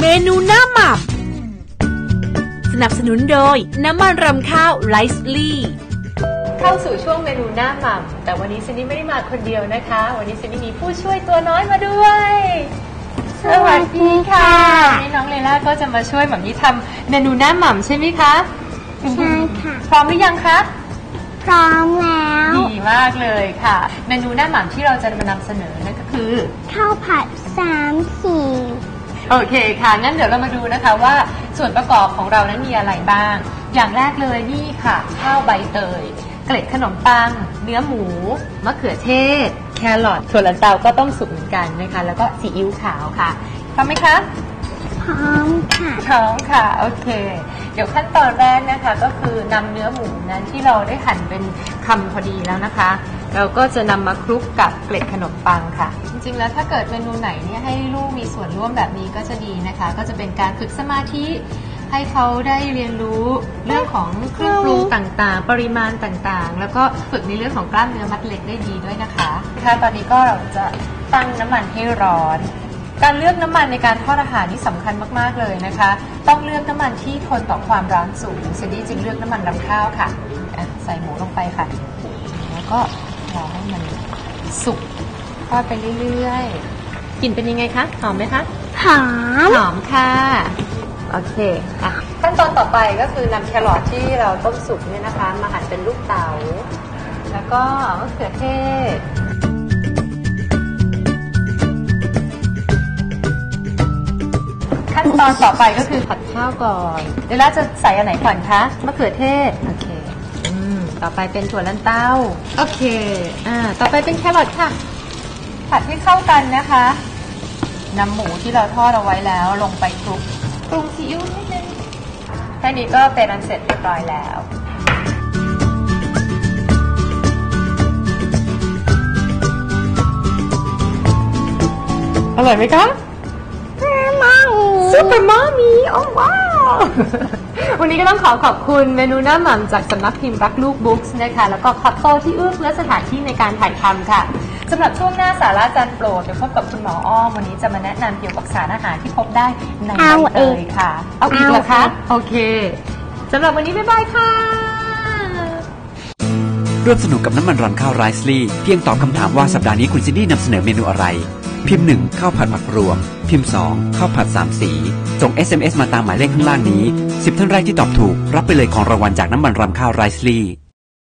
เมนูหน้าหม่ำสนับสนุนโดยน้ำมันรำข้าวไรซ์ลี่เข้าสู่ช่วงเมนูหน้าหม่ำแต่วันนี้ซินนี่ไม่ได้มาคนเดียวนะคะ วันนี้ซินนี่มีผู้ช่วยตัวน้อยมาด้วยสวัสดีค่ะวันนี้น้องเลล่าก็จะมาช่วยหม่ำนี้ทำเมนูหน้าหม่ำใช่ไหมคะใช่ค่ะพร้อมหรือยังคะพร้อมแล้วดีมากเลยค่ะ เมนูหน้าหม่ำที่เราจะมานำเสนอนั่นก็คือข้าวผัดสามสี โอเคค่ะ งั้นเดี๋ยวเรามาดูนะคะว่าส่วนประกอบของเรานั้นมีอะไรบ้าง อย่างแรกเลยนี่ค่ะ ข้าวใบเตย เกล็ดขนมปัง เนื้อหมู มะเขือเทศ แครอทถั่วลันเตาก็ต้องสุกเหมือนกันนะคะ แล้วก็ซีอิ๊วขาวค่ะพร้อมไหมคะพร้อมค่ะพร้อมค่ะ โอเค เดี๋ยวขั้นตอนแรกนะคะ ก็คือนำเนื้อหมูนั้นที่เราได้หั่นเป็นคำพอดีแล้วนะคะ เราก็จะนำมาคลุกกับเกล็ดขนมปังค่ะ จริงๆ แล้วถ้าเกิดเมนูไหนเนี่ยให้ลูกมีส่วนร่วมแบบนี้ก็จะดีนะคะ ก็จะเป็นการฝึกสมาธิให้เขาได้เรียนรู้เรื่องของเครื่องปรุงต่างๆ ปริมาณต่างๆ แล้วก็ฝึกในเรื่องของกล้ามเนื้อมัดเล็กได้ดีด้วยนะคะค่ะตอนนี้ก็เราจะตั้งน้ำมันให้ร้อน การเลือกน้ำมันในการทอดอาหารนี่สำคัญมากๆเลยนะคะ ต้องเลือกน้ำมันที่ทนต่อความร้อนสูงเซนดี้จึงเลือกน้ำมันรำข้าวค่ะใส่หมูลงไปค่ะ แล้วก็ รอให้มันสุกทอดไปเรื่อยๆกลิ่นเป็นยังไงคะ หอมไหมคะ หอม หอมค่ะ โอเคอะขั้นตอนต่อไปก็คือนำแครอทที่เราต้มสุกเนี่ยนะคะ มาหั่นเป็นลูกเต๋า แล้วก็มะเขือเทศขั้นตอนต่อไปก็คือผัดข้าวก่อน เดี๋ยวเราจะใส่อันไหนก่อนคะ มะเขือเทศ โอเคอื มต่อไปเป็นถั่วลันเต้า โอเค อ่า ต่อไปเป็นแครอทค่ะ ผัดให้เข้ากันนะคะนำหมูที่เราทอดเอาไว้แล้วลงไปคลุกปรุงซีอิ๊วนิดนึง แค่นี้ก็เป็นอันเสร็จเรียบร้อยแล้วอร่อยไหมคะมังซูเปอร์มามีโอ้ ว้าววันนี้ก็ต้องขอขอบคุณเมนูหน้าหม่ำจากสำนักพิมพ์รักลูกบุ๊กส์นะคะ แล้วก็คัตโตที่เอื้อเฟื้อสถานที่ในการถ่ายทำค่ะสำหรับช่วงหน้าสาระจานโปรดเดี๋ยวพบกับคุณหมออ้อมวันนี้จะมาแนะนำเกี่ยวกับสารอาหารที่พบได้ในเอาใบเตอีกยค่ะ เอาอีกเหรอคะโอเคสำหรับวันนี้บ๊ายบายค่ะร่วมสนุกกับน้ำมันรำข้าวไรซ์ลี่เพียงตอบคำถามว่าสัปดาห์นี้คุณซินดี้นำเสนอเมนูอะไร พิมพ์ 1 ข้าวผัดผักรวม พิมพ์ 2 ข้าวผัด 3 สี ส่ง SMS มาตามหมายเลขข้างล่างนี้ 10 ท่านแรกที่ตอบถูก รับไปเลยของรางวัลจากน้ำมันรำข้าวไรซ์ลี่